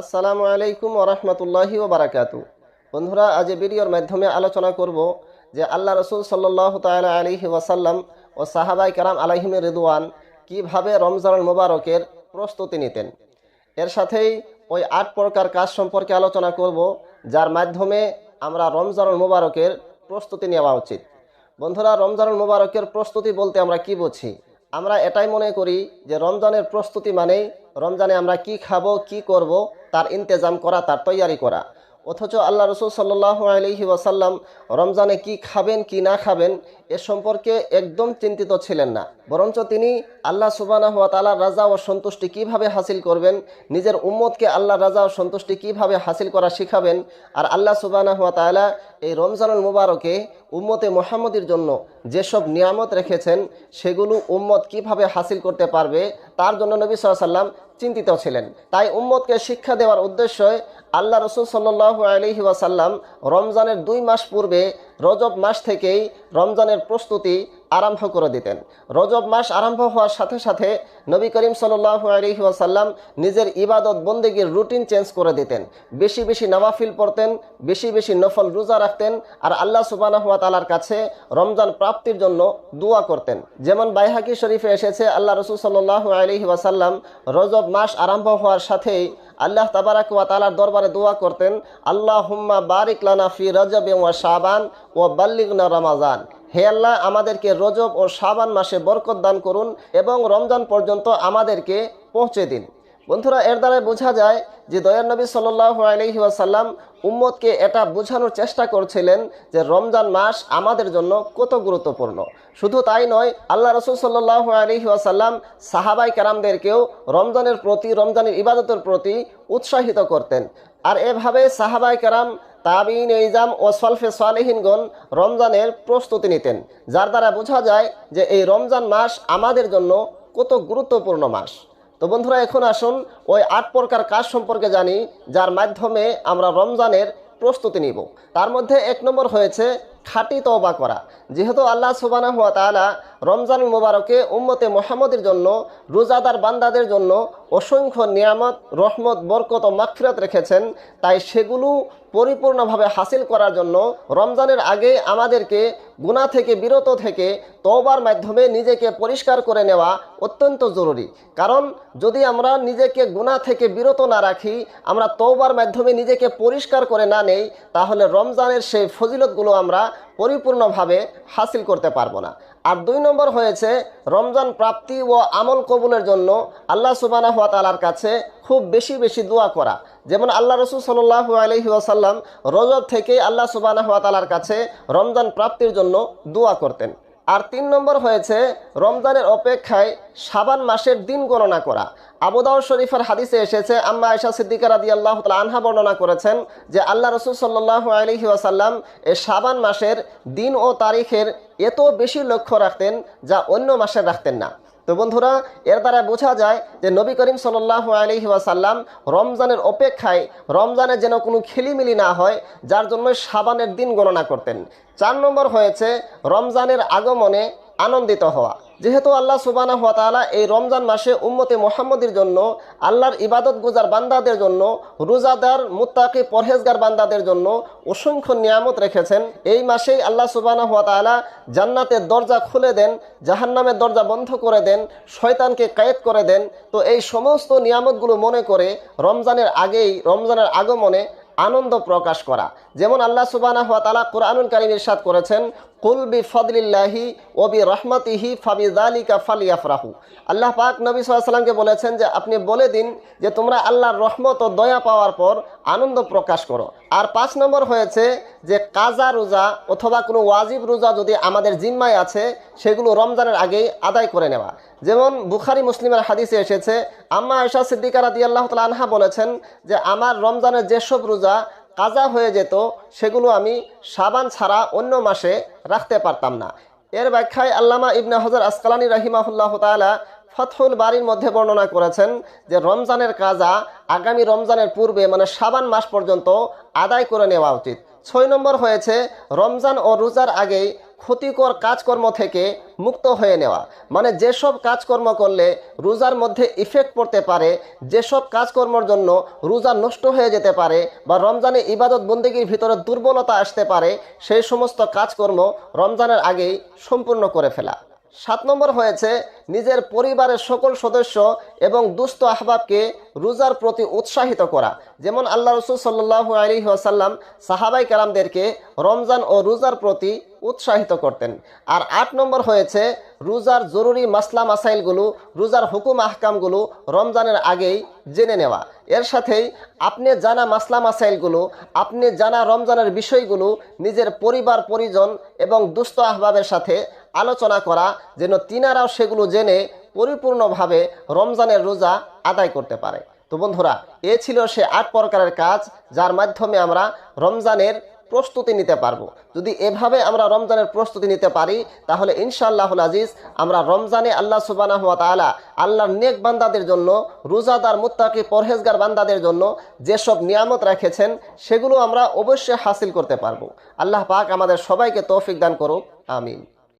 আসসালামু আলাইকুম ওরহমতুল্লাহি ওবারাকাতু বন্ধুরা, আজ ভিডিওর মাধ্যমে আলোচনা করব যে আল্লাহ রসুল সাল্লাহ তালা আলিহি ওয়াসাল্লাম ও সাহাবাই কারাম আলাহিম রিদওয়ান কীভাবে রমজানুল মুবারকের প্রস্তুতি নিতেন। এর সাথেই ওই আট প্রকার কাজ সম্পর্কে আলোচনা করব, যার মাধ্যমে আমরা রমজানুল মুবারকের প্রস্তুতি নেওয়া উচিত। বন্ধুরা, রমজানুল মুবারকের প্রস্তুতি বলতে আমরা কি বুঝি? আমরা এটাই মনে করি যে রমজানের প্রস্তুতি মানেই রমজানে আমরা কি খাব, কি করব তার ইন্তেজাম করা, তার তৈয়ারি করা। অথচ আল্লাহ রসুল সাল্লাহ আলহি ওয়াসাল্লাম রমজানে কি খাবেন, কি না খাবেন, এ সম্পর্কে একদম চিন্তিত ছিলেন না। বরঞ্চ তিনি আল্লাহ সুবানা হাত তালার রাজা ও সন্তুষ্টি কীভাবে হাসিল করবেন, নিজের উম্মতকে আল্লাহ রাজা ও সন্তুষ্টি কীভাবে হাসিল করা শিখাবেন, আর আল্লাহ সুবানা হাত তালা এই রমজানুল মুবারকে উম্মতে মোহাম্মদের জন্য যেসব নিয়ামত রেখেছেন, সেগুলো উম্মত কীভাবে হাসিল করতে পারবে, তার জন্য নবী সাল্লাম চিন্তিত ছিলেন। তাই উম্মতকে শিক্ষা দেওয়ার উদ্দেশ্যে আল্লাহ রসুল সাল্লাহ আলহি ওয়াসাল্লাম রমজানের দুই মাস পূর্বে রজব মাস থেকেই রমজানের প্রস্তুতি আরম্ভ করে দিতেন। রজব মাস আরম্ভ হওয়ার সাথে সাথে নবী করিম সাল্লাহ আলহি ওয়াসাল্লাম নিজের ইবাদত বন্দেগীর রুটিন চেঞ্জ করে দিতেন। বেশি বেশি নওয়াফিল পড়তেন, বেশি বেশি নফল রোজা রাখতেন আর আল্লাহ সুবানাহ তালার কাছে রমজান প্রাপ্তির জন্য দোয়া করতেন। যেমন বাইহাকি শরীফে এসেছে, আল্লাহ রসুল সাল্লাহ আলহি ওয়াসাল্লাম রজব মাস আরম্ভ হওয়ার সাথেই আল্লাহ তাবারাক ওয়া তালার দরবারে দোয়া করতেন আল্লাহ হুম্মা বারিক লানা ফি রজব ওয়া শাবান ও বাল্লিগনা রমাজান। হে আল্লাহ, আমাদেরকে রজব ও শাবান মাসে বরকত দান করুন এবং রমজান পর্যন্ত আমাদেরকে পৌঁছে দিন। বন্ধুরা, এর দ্বারা বোঝা যায় যে দয়ার নবী সাল্লাহ আলহি ওয়াসাল্লাম উম্মতকে এটা বোঝানোর চেষ্টা করছিলেন যে রমজান মাস আমাদের জন্য কত গুরুত্বপূর্ণ। শুধু তাই নয়, আল্লাহ রসুল সাল্লাহ আলহি ওয়াসাল্লাম সাহাবাই কারামদেরকেও রমজানের প্রতি, রমজানের ইবাদতের প্রতি উৎসাহিত করতেন। আর এভাবে সাহাবাই কারাম তাবিন ইজাম ও সলফে সালেহিনগণ রমজানের প্রস্তুতি নিতেন, যার দ্বারা বোঝা যায় যে এই রমজান মাস আমাদের জন্য কত গুরুত্বপূর্ণ মাস। তো বন্ধুরা, এখন আসুন ওই আট প্রকার কাজ সম্পর্কে জানি, যার মাধ্যমে আমরা রমজানের প্রস্তুতি নিব। তার মধ্যে এক নম্বর হয়েছে খাঁটি তওবা করা। যেহেতু আল্লাহ সুবানা হুয়া রমজান মোবারকে উম্মতে মোহাম্মদের জন্য, রোজাদার বান্দাদের জন্য অসংখ্য নিয়ামত, রহমত, বরকত ও মাগফিরাত রেখেছেন। তাই সেগুলো পরিপূর্ণভাবে হাসিল করার জন্য রমজানের আগে আমাদেরকে গুণা থেকে, বিরত থেকে তওবার মাধ্যমে নিজেকে পরিষ্কার করে নেওয়া অত্যন্ত জরুরি। কারণ যদি আমরা নিজেকে গুণা থেকে বিরত না রাখি, আমরা তওবার মাধ্যমে নিজেকে পরিষ্কার করে না নেই, তাহলে রমজানের সেই ফজিলতগুলো আমরা পরিপূর্ণভাবে হাসিল করতে পারব না। আর দুই নম্বর হয়েছে রমজান প্রাপ্তি ও আমল কবুলের জন্য আল্লাহ সুবানা হাত তালার কাছে খুব বেশি বেশি দোয়া করা। যেমন আল্লাহ রসুল সাল্লাহ আলহি আসাল্লাম রজব থেকে আল্লাহ সুবানা হাত তালার কাছে রমজান প্রাপ্তির জন্য দোয়া করতেন। আর তিন নম্বর হয়েছে, রমজানের অপেক্ষায় সাবান মাসের দিন গণনা করা। আবুদাউ শরীফের হাদিসে এসেছে, আম্মা আয়সা সিদ্দিকা রাদি আল্লাহ আনহা বর্ণনা করেছেন যে, আল্লাহ রসুল সাল্লাহ আলহি আসাল্লাম এ সাবান মাসের দিন ও তারিখের এত বেশি লক্ষ্য রাখতেন যা অন্য মাসে রাখতেন না। তো বন্ধুরা, এর দ্বারা বোঝা যায় যে নবী করিম সাল্লাহ আলি ওয়াসাল্লাম রমজানের অপেক্ষায় রমজানে যেন কোনো খিলিমিলি না হয়, যার জন্য সাবানের দিন গণনা করতেন। চার নম্বর হয়েছে রমজানের আগমনে আনন্দিত হওয়া। যেহেতু আল্লাহ সুবানা হাত তালা এই রমজান মাসে উম্মতে মোহাম্মদের জন্য, আল্লাহর ইবাদত গুজার বান্দাদের জন্য, রোজাদার, মুত্তাকি, পরহেজগার বান্দাদের জন্য অসংখ্য নিয়ামত রেখেছেন। এই মাসেই আল্লাহ সুবানা হাত তালা জান্নাতের দরজা খুলে দেন, জাহান্নামের দরজা বন্ধ করে দেন, শয়তানকে কায়েদ করে দেন। তো এই সমস্ত নিয়ামতগুলো মনে করে রমজানের আগেই, রমজানের আগমনে আনন্দ প্রকাশ করা। যেমন আল্লাহ সুবানা হাত তালা কোরআনুল কারিম ইরশাদ করেছেন, কুল বি ফদলিল্লাহি ও বি রহমতিহি ফাবি জালিকা ফালিয়াফরাহু। আল্লাহ পাক নবী সাল্লামকে বলেছেন যে, আপনি বলে দিন যে, তোমরা আল্লাহর রহমত ও দয়া পাওয়ার পর আনন্দ প্রকাশ করো। আর পাঁচ নম্বর হয়েছে যে, কাজা রোজা অথবা কোনো ওয়াজিব রোজা যদি আমাদের জিম্মায় আছে, সেগুলো রমজানের আগেই আদায় করে নেওয়া। যেমন বুখারি মুসলিমের হাদিসে এসেছে, আম্মা আয়সা সিদ্দিকা রাদি আল্লাহ তালা আনহা বলেছেন যে, আমার রমজানের যেসব রোজা কাজা হয়ে যেত, সেগুলো আমি সাবান ছাড়া অন্য মাসে রাখতে পারতাম না। এর ব্যাখ্যায় আল্লামা ইবনে হজর আসকালানি রাহিমাহুল্লাহ তালা ফতহুল বাড়ির মধ্যে বর্ণনা করেছেন যে, রমজানের কাজা আগামী রমজানের পূর্বে মানে সাবান মাস পর্যন্ত আদায় করে নেওয়া উচিত। ছয় নম্বর হয়েছে, রমজান ও রোজার আগেই ক্ষতিকর কাজকর্ম থেকে মুক্ত হয়ে নেওয়া। মানে যেসব কাজকর্ম করলে রোজার মধ্যে ইফেক্ট পড়তে পারে, যেসব কাজকর্মর জন্য রোজা নষ্ট হয়ে যেতে পারে বা রমজানে ইবাদত বন্দীগীর ভিতরে দুর্বলতা আসতে পারে, সেই সমস্ত কাজকর্ম রমজানের আগেই সম্পূর্ণ করে ফেলা। সাত নম্বর হয়েছে নিজের পরিবারের সকল সদস্য এবং দুস্থ আহবাবকে রোজার প্রতি উৎসাহিত করা। যেমন আল্লাহ রসুল সাল্লাহ আলী আসাল্লাম সাহাবাই কালামদেরকে রমজান ও রোজার প্রতি উৎসাহিত করতেন। আর আট নম্বর হয়েছে রোজার জরুরি মাসলা মাসাইলগুলো, রোজার হুকুম আহকামগুলো রমজানের আগেই জেনে নেওয়া। এর সাথেই আপনি জানা মাসলা মাসাইলগুলো, আপনি জানা রমজানের বিষয়গুলো নিজের পরিবার, পরিজন এবং দুস্থ আহবাবের সাথে আলোচনা করা, যেন তিনারাও সেগুলো জেনে পরিপূর্ণভাবে রমজানের রোজা আদায় করতে পারে। তো বন্ধুরা, এ ছিল সে আট প্রকারের কাজ, যার মাধ্যমে আমরা রমজানের প্রস্তুতি নিতে পারব। যদি এভাবে আমরা রমজানের প্রস্তুতি নিতে পারি, তাহলে ইনশাআল্লাহুল আজিজ আমরা রমজানে আল্লাহ সুবানাহ আলা আল্লাহর নেক বান্দাদের জন্য, রোজাদার, মুত্তাকি, পরহেজগার বান্দাদের জন্য যেসব নিয়ামত রেখেছেন, সেগুলো আমরা অবশ্যই হাসিল করতে পারব। আল্লাহ পাক আমাদের সবাইকে তৌফিক দান করুক। আমিন।